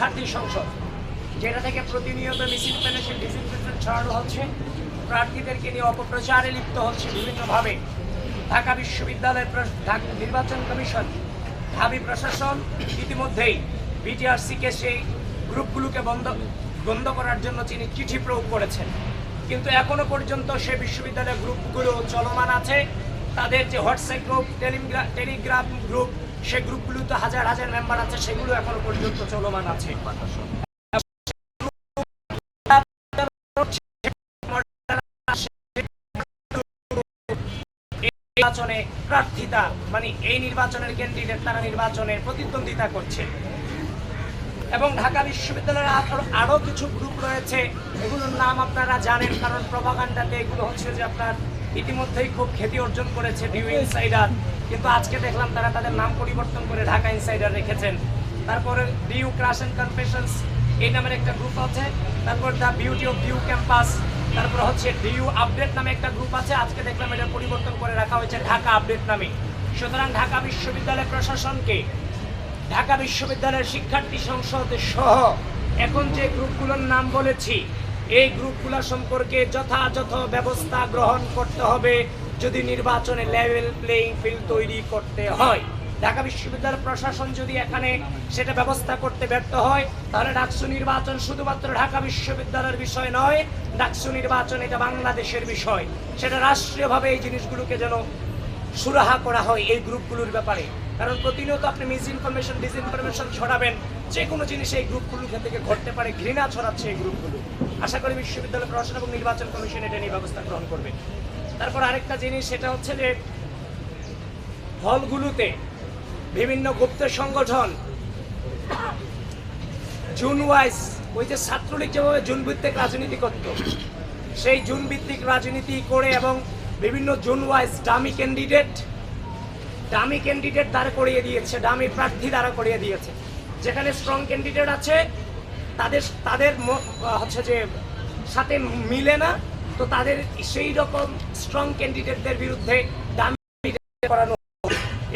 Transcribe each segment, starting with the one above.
শিক্ষার্থী সংসদ, যেটা থেকে প্রতিনিয়ত মিসইনফরমেশন ডিসইনফরমেশন ছড়ানো হচ্ছে। প্রার্থীদেরকে নিয়ে অপপ্রচারে লিপ্ত হচ্ছে বিভিন্নভাবে। ঢাকা বিশ্ববিদ্যালয়ের নির্বাচন কমিশন, ঢাবি প্রশাসন, ইতিমধ্যেই বিটিআরসিকে সেই গ্রুপগুলোকে বন্ধ বন্ধ করার জন্য তিনি চিঠি প্রয়োগ করেছেন। কিন্তু এখনও পর্যন্ত সে বিশ্ববিদ্যালয়ের গ্রুপগুলো চলমান আছে। তাদের যে WhatsApp group Telegram Telegram group সে গ্রুপগুলোতে হাজার হাজার মেম্বার আছে, সেগুলো এখনও পর্যন্ত চলমান আছে। নির্বাচনে প্রার্থিতা মানে এই নির্বাচনের ক্যান্ডিডেট তারা নির্বাচনে প্রতিদ্বন্দ্বিতা করছে। এবং ঢাকা বিশ্ববিদ্যালয়ের আরো- আরও কিছু গ্রুপ রয়েছে, এগুলোর নাম আপনারা জানেন, কারণ প্রভাকাণ্ডাতে এগুলো হচ্ছে যে আপনার ইতিমধ্যেই খুব খ্যাতি অর্জন করেছে ডিউ ইনসাইডার কিন্তু আজকে দেখলাম তারা তাদের নাম পরিবর্তন করে ঢাকা ইনসাইডার রেখেছেন। তারপরে ডিউ ক্রাশ অ্যান্ড কনফেশনস এই নামের একটা গ্রুপ আছে। তারপর the beauty of DU campus তারপর হচ্ছে ডিউ আপডেট নামে একটা গ্রুপ আছে। আজকে দেখলাম এটা পরিবর্তন করে রাখা হয়েছে ঢাকা আপডেট নামে। সুতরাং ঢাকা বিশ্ববিদ্যালয় প্রশাসনকে, ঢাকা বিশ্ববিদ্যালয়ের শিক্ষার্থী সংসদ সহ এখন যে গ্রুপগুলোর নাম বলেছি এই গ্রুপগুলো সম্পর্কে যথাযথ ব্যবস্থা গ্রহণ করতে হবে যদি নির্বাচনে লেভেল প্লেইং ফিল্ড তৈরি করতে হয়। ঢাকা বিশ্ববিদ্যালয় প্রশাসন যদি এখানে সেটা ব্যবস্থা করতে ব্যর্থ হয়, তাহলে ডাকসু নির্বাচন শুধুমাত্র ঢাকা বিশ্ববিদ্যালয়ের বিষয় নয়, ডাকসু নির্বাচন এটা বাংলাদেশের বিষয়। সেটা রাষ্ট্রীয়ভাবে এই জিনিসগুলোকে যেন সুরাহা করা হয় এই গ্রুপগুলোর ব্যাপারে। কারণ প্রতিনিয়ত আপনি মিস ইনফরমেশন ডিসইনফরমেশন ছড়াবেন যে কোনো জিনিস এই গ্রুপগুলোর থেকে ঘটতে পারে, ঘৃণা ছড়াচ্ছে এই গ্রুপগুলো। আশা করি বিশ্ববিদ্যালয় প্রশাসন এবং নির্বাচন কমিশন এটা নিয়ে ব্যবস্থা গ্রহণ করবে। তারপর আরেকটা জিনিস, সেটা হচ্ছে যে হলগুলোতে বিভিন্ন গুপ্ত সংগঠন জুন ওয়াইজ ওই যে ছাত্রলীগ যেভাবে জুন ভিত্তিক রাজনীতি করত, সেই জুন ভিত্তিক রাজনীতি করে এবং বিভিন্ন zone wise dummy candidate dummy candidate দাঁড় করিয়ে দিয়েছে, ডামি প্রার্থী দাঁড়া করিয়ে দিয়েছে। যেখানে স্ট্রং ক্যান্ডিডেট আছে তাদের তাদের হচ্ছে যে সাথে মিলে না, তো তাদের সেই রকম স্ট্রং ক্যান্ডিডেটদের বিরুদ্ধে করানো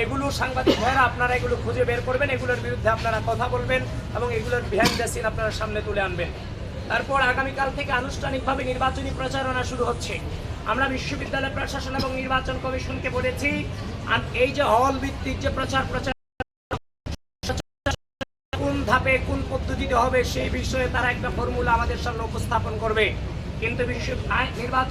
এগুলো সাংবাদিক ভাইরা, আপনারা এগুলো খুঁজে বের করবেন, এগুলোর বিরুদ্ধে আপনারা কথা বলবেন এবং এগুলোর বিহাইন্ড দ্য সিন আপনারা সামনে তুলে আনবেন। তারপর আগামীকাল থেকে আনুষ্ঠানিকভাবে নির্বাচনী প্রচারণা শুরু হচ্ছে। আমরা বিশ্ববিদ্যালয় প্রশাসন এবং নির্বাচন কমিশনকে বলেছি, আর এই যে হল ভিত্তিক যে প্রচার প্রচার ধাপে কোন পদ্ধতিতে হবে সেই বিষয়ে তারা একটা ফর্মুলা আমাদের সামনে উপস্থাপন করবে। কিন্তু বিশ্ব নির্বাচন